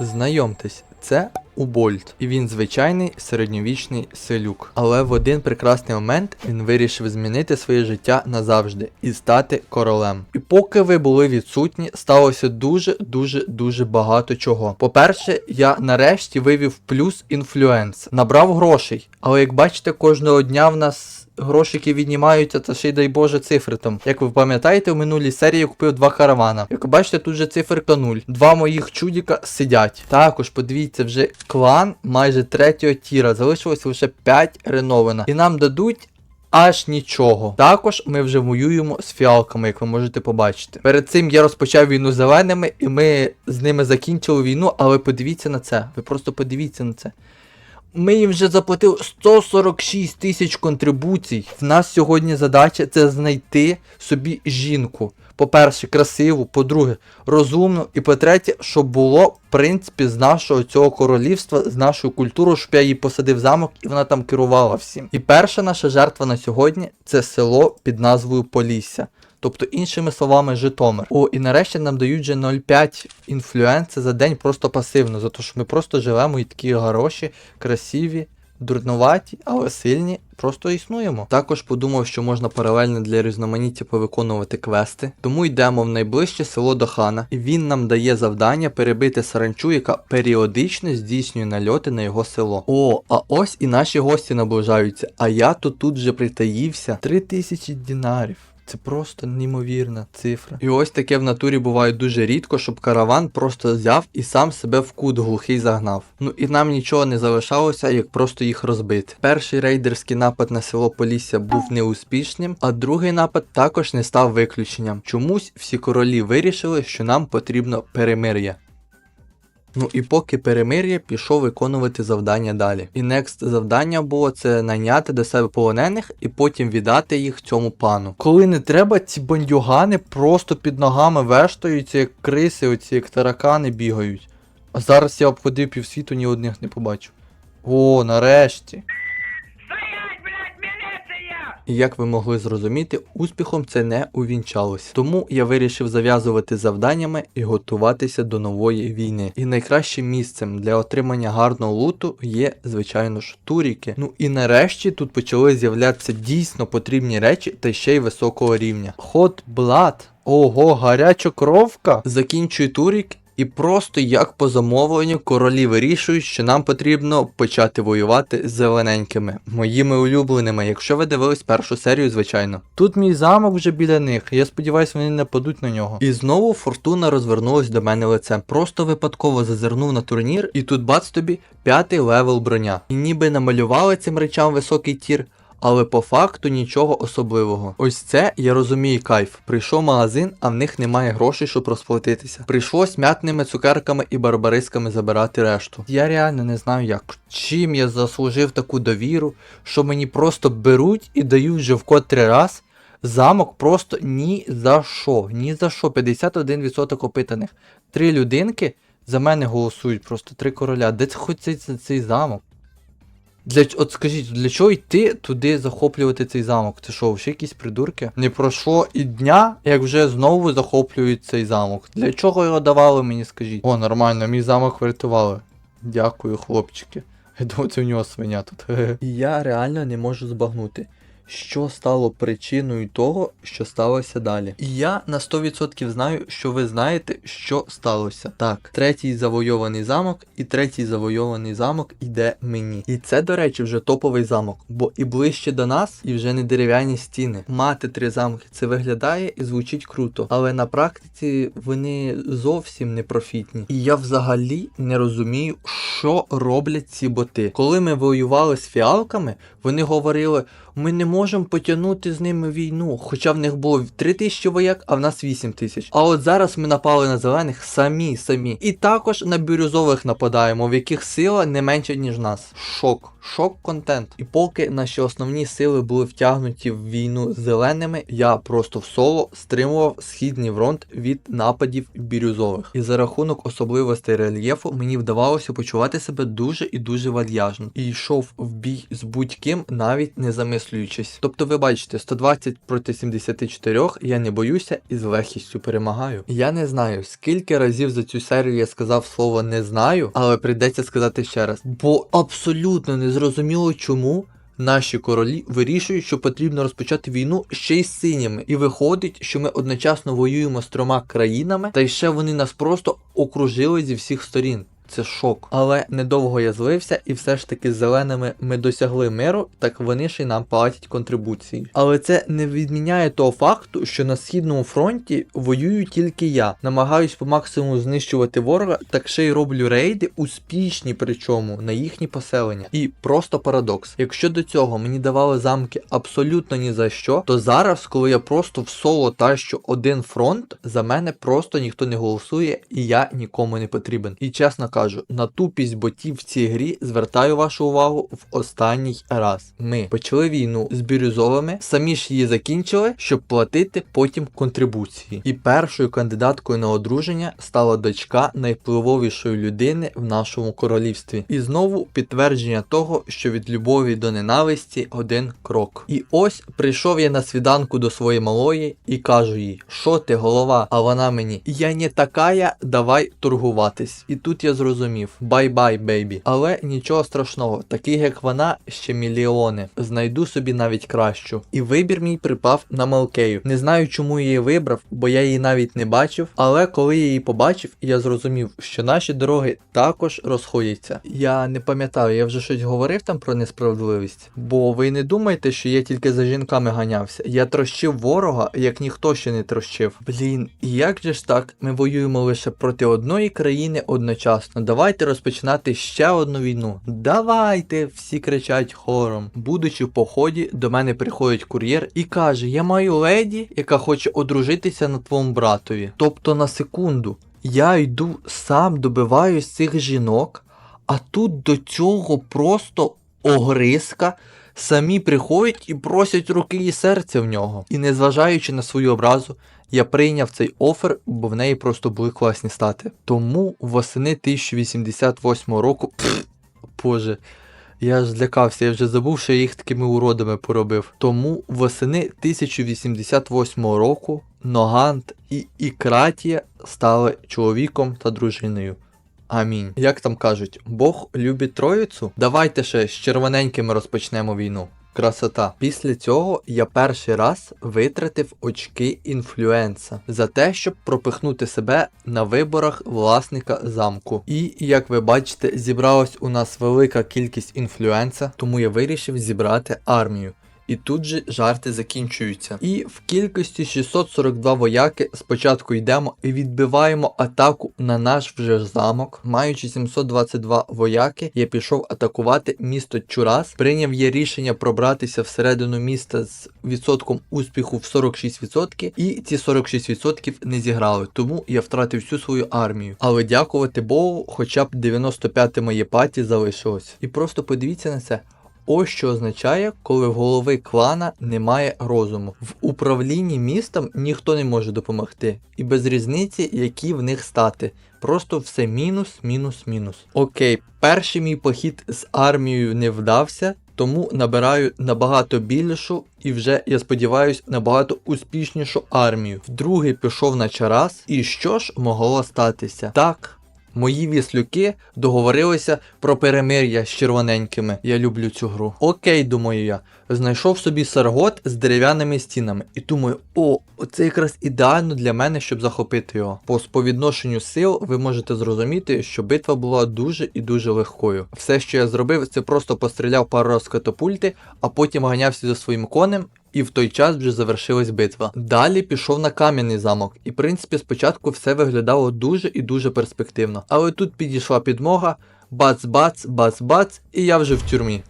Знайомтесь, це Убольт, і він звичайний середньовічний селюк. Але в один прекрасний момент він вирішив змінити своє життя назавжди і стати королем. І поки ви були відсутні, сталося дуже дуже дуже багато чого. По-перше, я нарешті вивів плюс інфлюенс, набрав грошей. Але як бачите, кожного дня в нас. Грошики віднімаються, та ще й дай Боже цифри там. Як ви пам'ятаєте, в минулій серії я купив два каравана. Як ви бачите, тут же циферка 0. Два моїх чудіка сидять. Також подивіться, вже клан майже третього тіра. Залишилось лише 5 ренована. І нам дадуть. Аж нічого. Також ми вже воюємо з фіалками, як ви можете побачити. Перед цим я розпочав війну зеленими, і ми з ними закінчили війну, але подивіться на це. Ви просто подивіться на це. Ми їм вже заплатили 146 тисяч контрибуцій. В нас сьогодні задача це знайти собі жінку. По-перше, красиву, по-друге, розумну, і по-третє, щоб було, в принципі, з нашого цього королівства, з нашою культурою, щоб я її посадив замок і вона там керувала всім. І перша наша жертва на сьогодні це село під назвою Полісся. Тобто, іншими словами, Житомир. О, і нарешті нам дають вже 0,5 інфлюенси за день просто пасивно, за те, що ми просто живемо і такі хороші, красиві, дурнуваті, але сильні, просто існуємо. Також подумав, що можна паралельно для різноманіття повиконувати квести. Тому йдемо в найближче село до хана, і він нам дає завдання перебити саранчу, яка періодично здійснює нальоти на його село. О, а ось і наші гості наближаються. А я то тут вже притаївся. 3000 дінарів. Це просто неймовірна цифра. І ось таке в натурі буває дуже рідко, щоб караван просто взяв і сам себе в кут глухий загнав. Ну і нам нічого не залишалося, як просто їх розбити. Перший рейдерський напад на село Полісся був неуспішним, а другий напад також не став виключенням. Чомусь всі королі вирішили, що нам потрібно перемир'я. Ну і поки перемир'я пішов виконувати завдання далі. І некст завдання було це найняти до себе полонених і потім віддати їх цьому пану. Коли не треба, ці бандюгани просто під ногами вештаються, як криси, оці як таракани бігають. А зараз я обходив півсвіту, ні одних не побачив. О, нарешті. І як ви могли зрозуміти, успіхом це не увінчалось. Тому я вирішив зав'язувати завданнями і готуватися до нової війни. І найкращим місцем для отримання гарного луту є, звичайно ж, туріки. Ну і нарешті тут почали з'являтися дійсно потрібні речі та ще й високого рівня. Hot Blood. Ого, гаряча кровка. Закінчую турік. І просто як по замовленню королі вирішують, що нам потрібно почати воювати з зелененькими, моїми улюбленими, якщо ви дивились першу серію, звичайно. Тут мій замок вже біля них, я сподіваюся, вони не нападуть на нього. І знову фортуна розвернулась до мене лицем. Просто випадково зазирнув на турнір, і тут бац тобі п'ятий левел броня. І ніби намалювали цим речам високий тір. Але по факту нічого особливого. Ось це я розумію кайф. Прийшов магазин, а в них немає грошей, щоб розплатитися. Прийшлось м'ятними цукерками і барбарисками забирати решту. Я реально не знаю як. Чим я заслужив таку довіру, що мені просто беруть і дають вже в котрий раз. Замок просто ні за що, ні за що. 51% опитаних. Три людинки за мене голосують, просто три короля. Де хоч цей, цей замок? Для, от скажіть, для чого йти туди захоплювати цей замок? Це що, ще якісь придурки? Не пройшло і дня, як вже знову захоплюють цей замок. Для чого його давали, мені скажіть? О, нормально, мій замок врятували. Дякую, хлопчики. Я думаю, це в нього свиня тут. І я реально не можу збагнути. Що стало причиною того, що сталося далі? І я на 100% знаю, що ви знаєте, що сталося. Так, третій завойований замок, і третій завойований замок іде мені. І це, до речі, вже топовий замок, бо і ближче до нас, і вже не дерев'яні стіни. Мати три замки це виглядає і звучить круто, але на практиці вони зовсім не профітні. І я взагалі не розумію, що роблять ці боти. Коли ми воювали з фіалками, вони говорили. Ми не можемо потягнути з ними війну, хоча в них було 3 тисячі вояк, а в нас 8 тисяч. А от зараз ми напали на зелених самі самі. І також на бірюзових нападаємо, в яких сила не менша, ніж нас. Шок. Шок-контент. І поки наші основні сили були втягнуті в війну з зеленими, я просто в соло стримував східний фронт від нападів бірюзових. І за рахунок особливостей рельєфу мені вдавалося почувати себе дуже і дуже вальяжно. І йшов в бій з будь-ким, навіть не замислюючись. Тобто, ви бачите, 120 проти 74 я не боюся і з легкістю перемагаю. Я не знаю, скільки разів за цю серію я сказав слово не знаю, але прийдеться сказати ще раз. Бо абсолютно не зрозуміло чому. Наші королі вирішують, що потрібно розпочати війну ще й з синіми, і виходить, що ми одночасно воюємо з трьома країнами, та й ще вони нас просто окружили зі всіх сторін. Це шок. Але недовго я злився, і все ж таки з зеленими ми досягли миру, так вони ж і нам платять контрибуції. Але це не відміняє того факту, що на східному фронті воюю тільки я. Намагаюсь по максимуму знищувати ворога, так ще й роблю рейди, успішні причому на їхні поселення. І просто парадокс. Якщо до цього мені давали замки абсолютно ні за що, то зараз, коли я просто в соло тащу один фронт, за мене просто ніхто не голосує, і я нікому не потрібен. І чесно кажу, на тупість ботів в цій грі звертаю вашу увагу в останній раз. Ми почали війну з бірюзовими, самі ж її закінчили, щоб платити потім контрибуції. І першою кандидаткою на одруження стала дочка найвпливовішої людини в нашому королівстві. І знову підтвердження того, що від любові до ненависті один крок. І ось прийшов я на свіданку до своєї малої і кажу їй, що ти голова? А вона мені, я не такая, давай торгуватись. І тут я зрозумів, бай-бай, бейбі. Але нічого страшного, таких як вона, ще мільйони. Знайду собі навіть кращу. І вибір мій припав на Малкею. Не знаю, чому її вибрав, бо я її навіть не бачив. Але коли я її побачив, я зрозумів, що наші дороги також розходяться. Я не пам'ятаю, я вже щось говорив там про несправедливість. Бо ви не думаєте, що я тільки за жінками ганявся. Я трощив ворога, як ніхто ще не трощив. Блін, як же ж так? Ми воюємо лише проти одної країни одночасно. Давайте розпочинати ще одну війну. Давайте! Всі кричать хором. Будучи в поході, до мене приходить кур'єр і каже: Я маю леді, яка хоче одружитися на твоєму братові. Тобто на секунду. Я йду сам добиваюсь цих жінок, а тут до цього просто огризка самі приходять і просять руки і серця в нього. І незважаючи на свою образу, я прийняв цей офер, бо в неї просто були класні стати. Тому восени 1088 року. Пф, Боже. Я ж злякався, я вже забув, що я їх такими уродами поробив. Тому восени 1088 року Ногант і Ікратія стали чоловіком та дружиною. Амінь. Як там кажуть, Бог любить троїцю? Давайте ще з червоненькими розпочнемо війну. Красота. Після цього я перший раз витратив очки інфлюенса за те, щоб пропихнути себе на виборах власника замку. І як ви бачите, зібралась у нас велика кількість інфлюенса, тому я вирішив зібрати армію. І тут же жарти закінчуються. І в кількості 642 вояки спочатку йдемо і відбиваємо атаку на наш вже замок. Маючи 722 вояки, я пішов атакувати місто Чурас. Прийняв я рішення пробратися всередину міста з відсотком успіху в 46%, і ці 46% не зіграли, тому я втратив всю свою армію. Але дякувати Богу, хоча б 95 моє паті залишилось. І просто подивіться на це. Ось що означає, коли в голови клана немає розуму. В управлінні містом ніхто не може допомогти, і без різниці, які в них стати. Просто все мінус, мінус, мінус. Окей, перший мій похід з армією не вдався, тому набираю набагато більшу і вже, я сподіваюся, набагато успішнішу армію. Вдруге пішов на чарас, і що ж могло статися? Так. Мої віслюки договорилися про перемир'я з червоненькими. Я люблю цю гру. Окей, думаю я. Знайшов собі саргот з дерев'яними стінами. І думаю, о, це якраз ідеально для мене, щоб захопити його. По сповідношенню сил ви можете зрозуміти, що битва була дуже і дуже легкою. Все, що я зробив, це просто постріляв пару раз катапульти, а потім ганявся за своїм конем. І в той час вже завершилась битва. Далі пішов на кам'яний замок, і в принципі спочатку все виглядало дуже і дуже перспективно. Але тут підійшла підмога, бац-бац, бац-бац, і я вже в тюрмі.